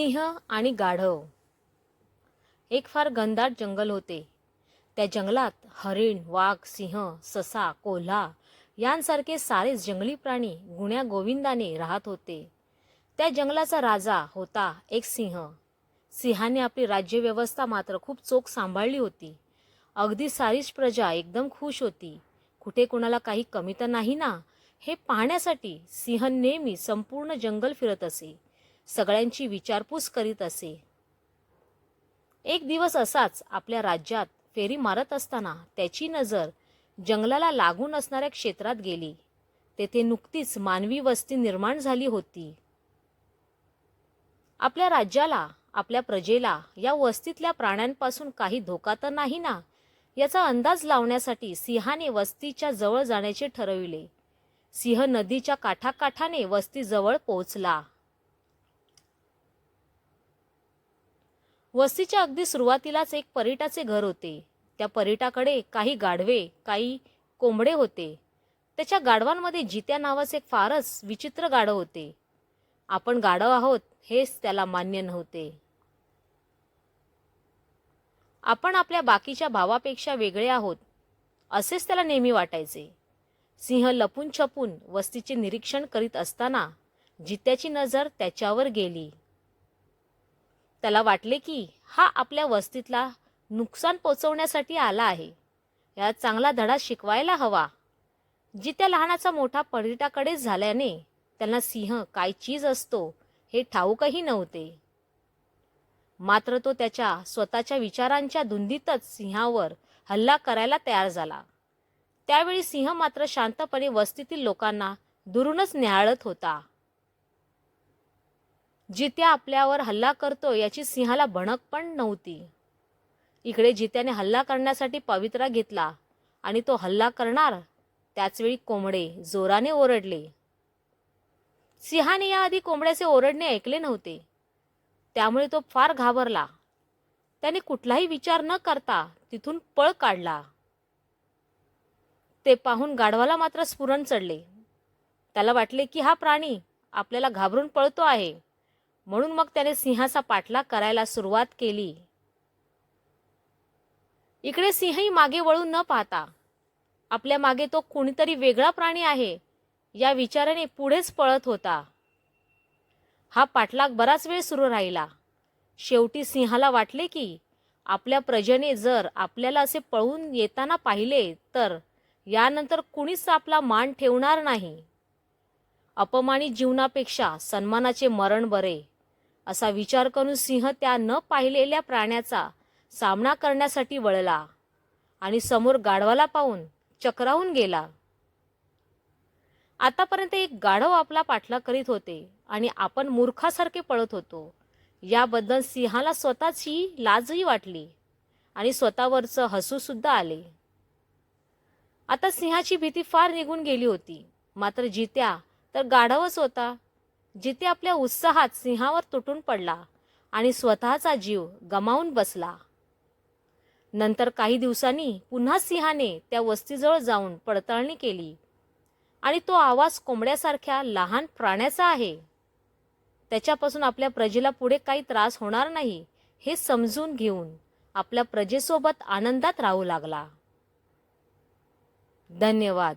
सिंह आणि गाढव. एक फार घनदाट जंगल होते. त्या जंगलात हरिण वाघ सिंह ससा कोल्हा यांसारखे सारे जंगली प्राणी गुण्या गोविंदाने राहत होते. त्या जंगलाचा राजा होता एक सिंह. सिंहाने आपली राज्यव्यवस्था मात्र खूप चोख सांभाळली होती. अगदी सारीच प्रजा एकदम खुश होती. कुठे कोणाला काही कमी तर नाही ना? हे पाहण्यासाठी सिंह नेहमी संपूर्ण जंगल फिरत असे. सगळ्यांची विचारपूस करीत असे. एक दिवस असाच आपल्या राज्यात फेरी मारत असताना त्याची नजर जंगलाला लागून असणाऱ्या क्षेत्रात गेली. तेथे नुकतीच मानवी वस्ती निर्माण झाली होती. आपल्या राज्याला आपल्या प्रजेला या वस्तीतल्या प्राण्यांपासून काही धोका तर नाही ना? याचा अंदाज लावण्यासाठी सिंहाने वस्तीच्या जवळ जाण्याचे ठरविले. सिंह नदीच्या काठाकाठाने वस्तीजवळ पोहोचला. वस्तीच्या अगदी सुरुवातीलाच एक परिटाचे घर होते. त्या परिटाकडे काही गाढवे काही कोंबडे होते. त्याच्या गाढवांमध्ये जित्या नावाचे एक फारच विचित्र गाढव होते. आपण गाढव आहोत हेच त्याला मान्य नव्हते. आपण आपल्या बाकीच्या भावापेक्षा वेगळे आहोत असेच त्याला नेहमी वाटायचे. सिंह लपून छपून वस्तीचे निरीक्षण करीत असताना जित्याची नजर त्याच्यावर गेली. त्याला वाटले की हा आपल्या वस्तीतला नुकसान पोचवण्यासाठी आला आहे. यात चांगला धडा शिकवायला हवा. जिथे लहानाचा मोठा परिटाकडेच झाल्याने त्यांना सिंह काय चीज असतो हे ठाऊकही नव्हते. मात्र तो त्याच्या स्वतःच्या विचारांच्या धुंदीतच सिंहावर हल्ला करायला तयार झाला. त्यावेळी सिंह मात्र शांतपणे वस्तीतील लोकांना दुरूनच न्याळत होता. जित्या आपल्यावर हल्ला करतो याची सिंहाला भणक पण नव्हती. इकडे जित्याने हल्ला करण्यासाठी पवित्रा घेतला आणि तो हल्ला करणार त्याचवेळी कोंबडे जोराने ओरडले. सिंहाने याआधी कोंबड्याचे ओरडणे ऐकले नव्हते. त्यामुळे तो फार घाबरला. त्याने कुठलाही विचार न करता तिथून पळ काढला. ते पाहून गाढवाला मात्र स्फुरण चढले. त्याला वाटले की हा प्राणी आपल्याला घाबरून पळतो आहे. म्हणून मग त्याने सिंहाचा पाठलाग करायला सुरुवात केली. इकडे सिंहही मागे वळून न पाहता आपल्या मागे तो कुणीतरी वेगळा प्राणी आहे या विचाराने पुढेच पळत होता. हा पाठलाग बराच वेळ सुरू राहिला. शेवटी सिंहाला वाटले की आपल्या प्रजेने जर आपल्याला असे पळून येताना पाहिले तर यानंतर कुणीच आपला मान ठेवणार नाही. अपमानित जीवनापेक्षा सन्मानाचे मरण बरे. असा विचार करून सिंह त्या न पाहिलेल्या प्राण्याचा सामना करण्यासाठी वळला आणि समोर गाढवाला पाहून चक्रावून गेला. आतापर्यंत एक गाढव आपला पाठलाग करीत होते आणि आपण मूर्खासारखे पळत होतो. याबद्दल सिंहाला स्वतःची लाजही वाटली आणि स्वतःवरचं हसूसुद्धा आले. आता सिंहाची भीती फार निघून गेली होती. मात्र जित्या तर गाढवच होता. जिथे आपल्या उत्साहात सिंहावर तुटून पडला आणि स्वतःचा जीव गमावून बसला. नंतर काही दिवसांनी पुन्हा सिंहाने त्या वस्तीजवळ जाऊन पडताळणी केली आणि तो आवाज कोंबड्यासारख्या लहान प्राण्याचा आहे. त्याच्यापासून आपल्या प्रजेला पुढे काही त्रास होणार नाही हे समजून घेऊन आपल्या प्रजेसोबत आनंदात राहू लागला. धन्यवाद.